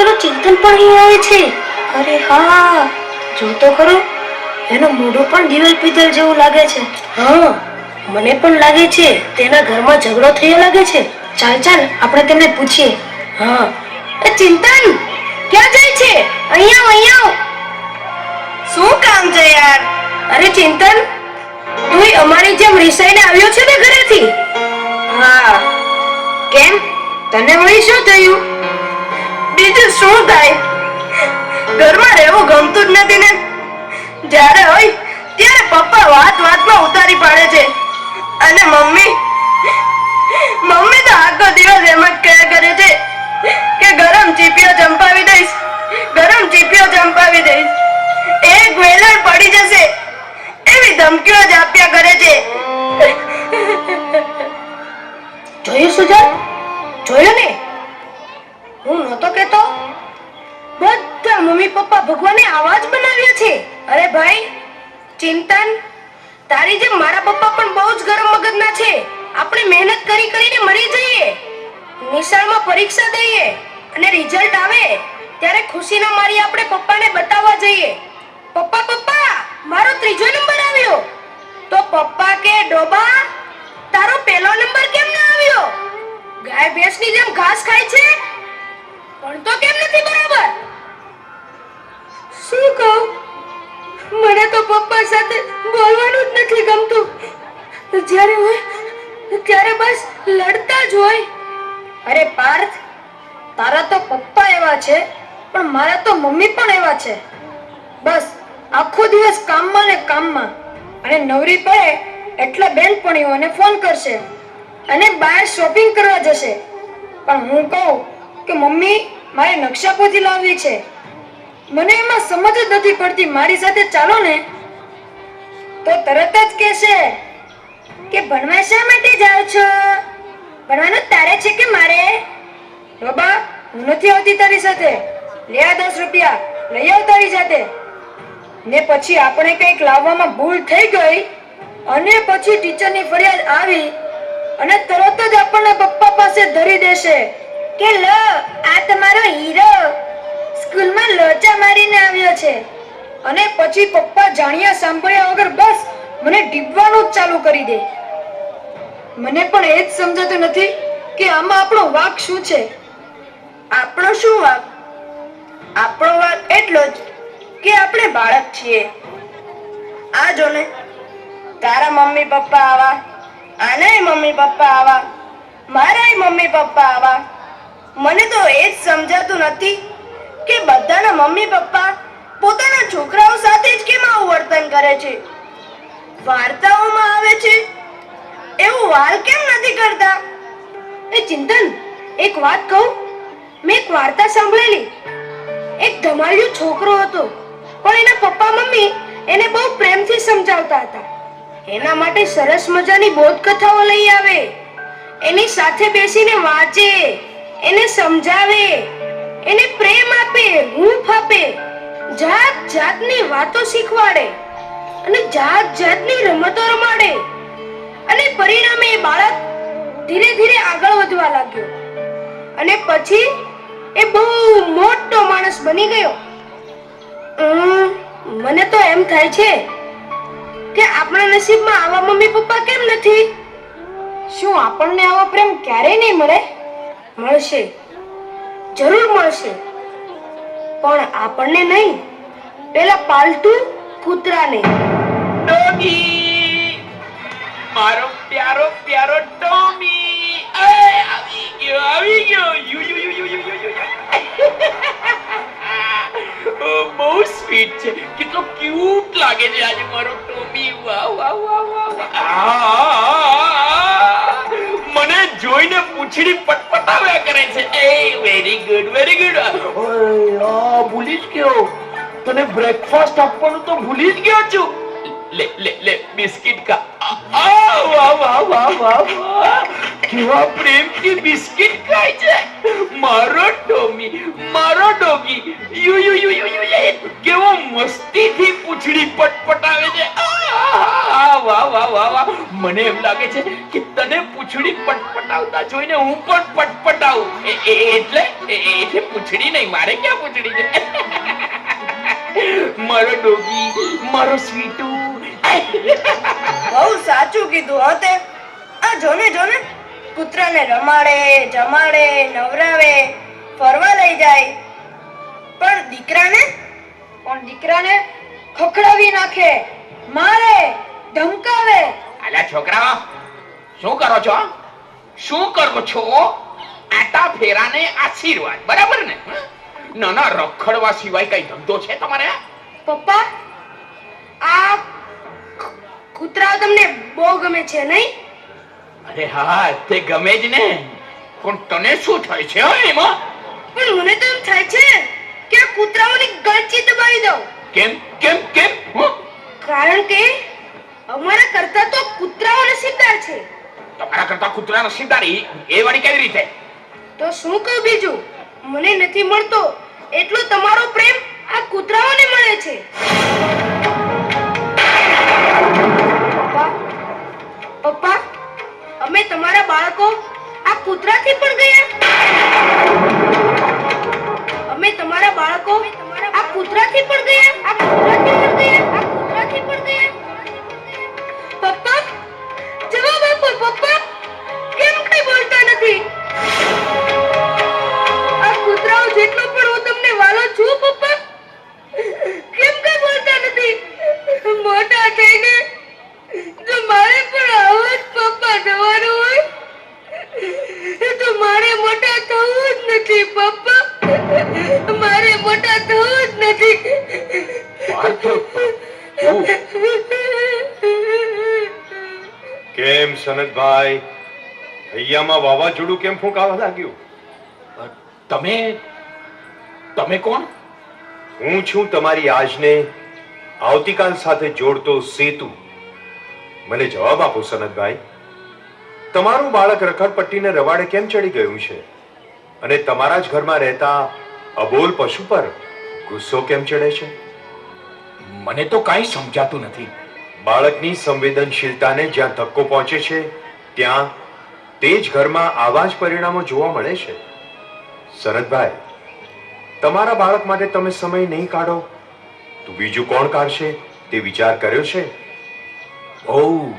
પેલો ચિંતન પણ અહીં આવે છે. અરે હા, જો ખરો. એનું મોઢું પણ દિવેલ પીતલ જેવું લાગે છે. હા, મને પણ લાગે છે તેના ઘરમાં ઝઘડો થયો લાગે છે. ચાલ ચાલ, આપણે તેમને પૂછીએ. હા. એ ચિંતન, ક્યાં જાય છે? અહીંયા અહીંયા શું કામ છે યાર? અરે ચિંતન તું અમારી જેમ રિસાઈને આવ્યો છે ને ઘરેથી? હા. કેમ? તને વળી શું થયું? બીજું શું થાય? ઘરમાં રહેવું ગમતું જ નથી ને. જ્યારે હોય, ત્યારે પપ્પા વાત વાતમાં ઉતારી પાડે છે. અને મમ્મી મમ્મી તો આખો દિવસ એમ જ કહ્યા કરે છે કે ગરમ ચીપીઓ ચંપાવી દઈશ, ગરમ ચીપીઓ ચંપાવી દઈશ. એક વેલણ પડી જશે, એવી ધમકીઓ જ આપ્યા કરે છે. જોયું સુજલ જોયું ને? હું નહોતો કેતો બધા મમ્મી પપ્પા ભગવાને આવાજ બનાવ્યા છે. અરે ભાઈ, ચિંતન, તારી જેમ મારા પપ્પા પણ બહુ જ ગરમ મગજના છે. આપણે મહેનત કરી કરીને મરી જઈએ. નિશાળમાં પરીક્ષા દઈએ અને રિઝલ્ટ આવે ત્યારે ખુશીના મારી આપણે પપ્પાને બતાવવા જઈએ. પપ્પા પપ્પા, મારો ત્રીજો નંબર આવ્યો. તો પપ્પા કે, ડોબા, તારો પહેલો નંબર કેમ ના આવ્યો? ગાય ભેંસની જેમ ઘાસ ખાય છે? પણ તો કેમ નથી બરાબર? શું કહું? મને તો પપ્પા સાથે બોલવાનું જ નથી ગમતું. જ્યારે હોય ત્યારે બસ લડતા જ હોય. અરે પાર્થ, તારા તો પપ્પા એવા છે, પણ મારા તો મમ્મી પણ એવા છે. બસ, આખો દિવસ કામમાં ને કામમાં. અને નવરી પડે એટલે બેનપણીઓને ફોન કરશે. અને બહાર શોપિંગ કરવા જશે. પણ હું કહું કે મમ્મી, મારે નકશાપોથી લાવવી છે. મને એમાં સમજ જ નથી પડતી, મારી સાથે ચાલો ને. તો તરત જ કહેશે કે, ભણવા શા માટે જાઓ છો? ભણવાનું તારે છે કે મારે? બાબા હું નથી આવતી તારી સાથે. લે આ દસ રૂપિયા, લઈ આવ તારી સાથે. ને પછી આપણે કંઈક લાવવામાં ભૂલ થઈ ગઈ અને પછી ટીચરની ફરિયાદ આવી અને તરત જ આપણને પપ્પા પાસે ધરી દેશે. કે લો, આ તમારો હીરો. સ્કૂલમાં લોચા મારીને આવ્યો છે. અને પછી પપ્પા જાણ્યા સાંભળ્યા વગર બસ મને ડીબવાનું જ ચાલુ કરી દે. મને પણ એ જ સમજાતું નથી કે આમાં આપણો વાક શું છે. આપણો શું વાક? આપણો વાક એટલો જ કે આપણે બાળક છીએ. આ જો ને, તારા મમ્મી પપ્પા આવા, આનાય મમ્મી પપ્પા આવા, મારાય મમ્મી પપ્પા આવા. મને તો એ જ સમજાતું નથી કે બધાના મમ્મી પપ્પા પોતાના છોકરાઓ સાથે જ કેમ આવું વર્તન કરે છે? વાર્તાઓમાં આવે છે? એવું વાલ કેમ નથી કરતા? એ ચિંતન, એક વાત કહું, મેં એક વાર્તા સાંભળેલી. એક ધમાલિયો છોકરો હતો, પણ એના પપ્પા મમ્મી એને બહુ પ્રેમથી સમજાવતા હતા. એના માટે સરસ મજાની બોધ કથાઓ લઈ આવે. એની સાથે બેસીને વાંચે. એને સમજાવે, એને પ્રેમ આપે હૂંફ આપે જાત જાતની વાતો શીખવાડે અને જાત જાતની રમતો રમાડે. અને પરિણામે એ બાળક ધીરે ધીરે આગળ વધવા લાગ્યો. અને પછી એ બહુ મોટો માણસ બની ગયો. મને તો એમ થાય છે કે આપણા નસીબમાં આવા મમ્મી પપ્પા કેમ નથી? શું આપણને આવો પ્રેમ ક્યારેય નહીં મળે? મળશે. જરૂર મળશે. પણ આપણને નહીં. પેલા પાલતુ કૂતરાને. ડોગી. મારો પ્યારો પ્યારો ટોમી આવી ગયો આવી ગયો. યુ યુ યુ યુ યુ યુ બહુ સ્વીટ છે. કેટલો ક્યુટ લાગે છે આજે મારો ટોમી વાહ વાહ વાહ વાહ પૂંછડી પટપટાવ્યા કરે છે. એ વેરી ગુડ વેરી ગુડ આ ભૂલી જ ગયો. તને બ્રેકફાસ્ટ આપવાનું તો ભૂલી જ ગયો છું. લે લે લે બિસ્કિટ કા આ, વાહ વાહ વાહ વાહ કેવા પ્રેમથી બિસ્કિટ ખાય છે. મારો ડોમી મારો ડોગી યુ યુ યુ યુ યુ. મને એમ લાગે છે કે તને પૂછડી પટપટાવતા જોઈને હું પણ પટપટાવું. એટલે એ- એટલે પૂંછડી નહીં મારે ક્યાં પૂછડી છે? મારો ડોગી મારો સ્વીટુ. બહુ સાચું કીધું હતે આ જોને જોને. કૂતરાને રમાડે જમાડે નવરાવે ફરવા લઈ જાય. પણ દીકરાને? પણ દીકરાને ખખડાવી નાખે મારે ધમકાવે. અલ્યા છોકરાઓ શું કરો છો? શું કરો છો? આટા ફેરાને આશીર્વાદ બરાબર ને? નાના રખડવા સિવાય કઈ ધંધો છે તમારે? પપ્પા આ કૂતરાઓ તમને બહુ ગમે છે નહીં? અરે હા તે ગમે જ ને. પણ તને શું થાય છે એમાં પણ મને તો એમ થાય છે કે કૂતરાઓની ગળચી દબાવી દઉં. કેમ કેમ કેમ? કારણ કે અમારા કરતા તો કૂતરાઓ નસીબદાર છે. તમારા કરતા કૂતરા નસીબદારી એ વાળી કેવી રીતે? તો શું કહું બીજું? મને નથી મળતો એટલો તમારો પ્રેમ આ કૂતરાઓને મળે છે. પપ્પા પપ્પા અમે તમારા બાળકો આ કૂતરાથી પણ ગયા. અમે તમારા બાળકો આ કૂતરાથી પણ ગયા. આ કૂતરાથી પણ ગયા. આ કૂતરાથી પણ ગયા. આપો પપ્પા કેમ કઈ બોલતા નથી? કેમ સનતભાઈ? અહીંયામાં વાવાઝોડું કેમ ફૂંકાવા લાગ્યું? તમે તમે કોણ? હું છું તમારી આજને આવતીકાલ સાથે જોડતો સેતુ. મને જવાબ આપો સનતભાઈ. તમારું બાળક રખડપટ્ટીને રવાડે કેમ ચડી ગયું છે? અને તમારા જ ઘરમાં રહેતા અબોલ પશુ પર ગુસ્સો કેમ ચડે છે? મને તો કાંઈ સમજાતું નથી. બાળકની સંવેદનશીલતાને જ્યાં ધક્કો પહોંચે છે ત્યાં તે જ ઘરમાં આવા જ પરિણામો જોવા મળે છે. શરદભાઈ તમારા બાળક માટે તમે સમય નહીં કાઢો. તો બીજું કોણ કાઢશે તે વિચાર કર્યો છે? બહુ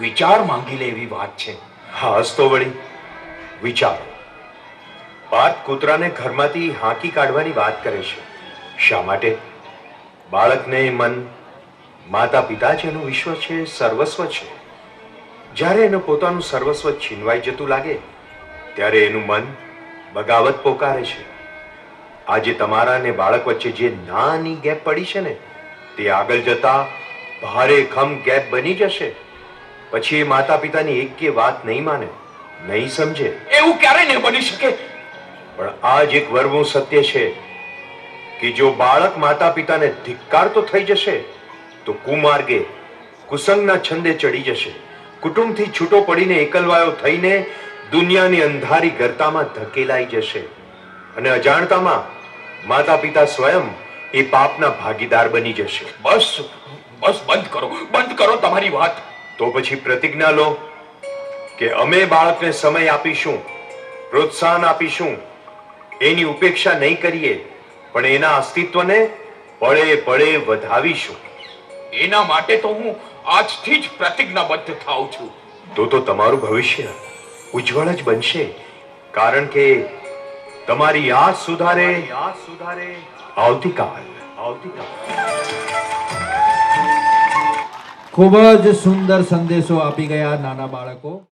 વિચાર માંગી લે એવી વાત છે. હા હસતો વળી. વિચારો. પાર્થ કૂતરાને ઘરમાંથી હાંકી કાઢવાની વાત કરે છે. શા માટે? બાળકને મન માતા પિતા જ એનું વિશ્વ છે સર્વસ્વ છે. જ્યારે એનું પોતાનું સર્વસ્વ છીનવાઈ જતું લાગે ત્યારે એનું મન બગાવત પોકારે છે. આજે તમારા અને બાળક વચ્ચે જે નાની ગેપ પડી છે ને તે આગળ જતા ભારે ખમ ગેપ બની જશે. પછી એ માતા પિતાની એક કે વાત નહીં માને નહીં સમજે. એવું ક્યારે નહીં બની શકે. પણ આ જ એક વરવું સત્ય છે કે જો બાળક માતા પિતાને ધિક્કારતો થઈ જશે તો કુમાર્ગે કુસંગના છંદે ચડી જશે. કુટુંબથી છૂટો પડીને એકલવાયો થઈને દુનિયાની અંધારી ગરતામાં ધકેલાઈ જશે. અને અજાણતામાં માતા પિતા સ્વયં એ પાપના ભાગીદાર બની જશે. બસ બસ બંધ કરો બંધ કરો તમારી વાત. તો પછી પ્રતિજ્ઞા લો કે અમે બાળકને સમય આપીશું પ્રોત્સાહન આપીશું. એની ઉપેક્ષા નહીં કરીએ પણ એના અસ્તિત્વને પળે પળે વધાવીશું. એના માટે તો હું આજથી જ પ્રતિજ્ઞાબદ્ધ થાઉં છું. તો તો તમારું ભવિષ્ય ઉજ્જવળ જ બનશે. કારણ કે તમારી યાદ સુધારે યાદ સુધારે. આવતીકાલ. આવતીકાલ. ખૂબ જ સુંદર સંદેશો આપી ગયા નાના બાળકો.